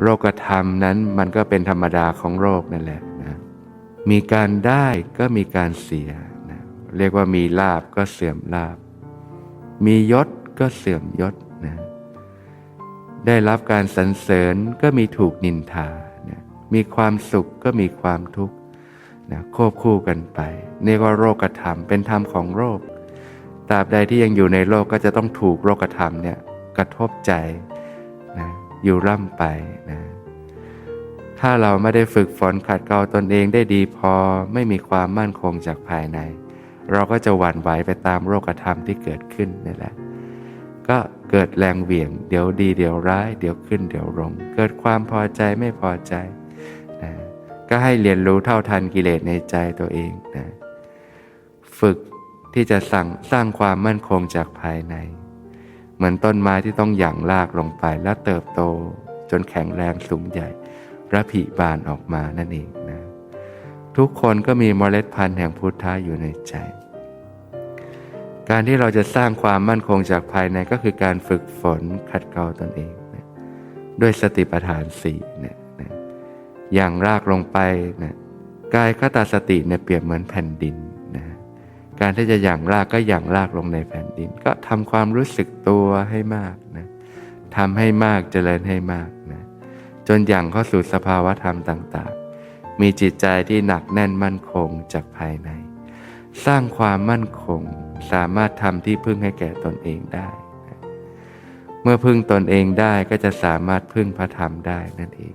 โรคธรรมนั้นมันก็เป็นธรรมดาของโรคนั่นแหละนะมีการได้ก็มีการเสียนะเรียกว่ามีลาบก็เสื่อมลาบ มียศก็เสื่อมยศนะได้รับการสรรเสริญก็มีถูกนินทานะมีความสุขก็มีความทุกข์นะควบคู่กันไปนี่ก็โรคธรรมเป็นธรรมของโรคตราบใดที่ยังอยู่ในโลกก็จะต้องถูกโรคธรรมเนี่ยกระทบใจ อยู่ร่ำไปนะ ถ้าเราไม่ได้ฝึกฝนขัดเกลาตนเองได้ดีพอไม่มีความมั่นคงจากภายใน เราก็จะหวั่นไหวไปตามโรคธรรมที่เกิดขึ้นนี่แหละ ก็เกิดแรงเหวี่ยง เดี๋ยวดีเดี๋ยวร้าย เดี๋ยวขึ้นเดี๋ยวลง เกิดความพอใจไม่พอใจนะก็ให้เรียนรู้เท่าทันกิเลสในใจตัวเองนะ ฝึกที่จะสั่งสร้างความมั่นคงจากภายใน เหมือนต้นไม้ที่ต้องหยั่งรากลงไปและเติบโต จนแข็งแรงสูงใหญ่ระผิบานออกมานั่นเองนะ ทุกคนก็มีเมล็ดพันธุ์แห่งพุทธะอยู่ในใจ การที่เราจะสร้างความมั่นคงจากภายในก็คือการฝึกฝนขัดเกลาตนเองนะด้วยสติปัฏฐานสี่เนี่ยนะอย่างรากลงไปนะกายคตาสติเนี่ยเปรียบเหมือนแผ่นดิน การที่จะอย่างรากก็อย่างรากลงในแผ่นดิน ก็ทำความรู้สึกตัวให้มากนะทำให้มากเจริญให้มากนะจนอย่างเข้าสู่สภาวะธรรมต่างๆ มีจิตใจที่หนักแน่นมั่นคงจากภายใน สร้างความมั่นคงสามารถทำที่พึ่งให้แก่ตนเองได้เมื่อพึ่งตนเองได้ก็จะสามารถพึ่งพระธรรมได้นั่นเอง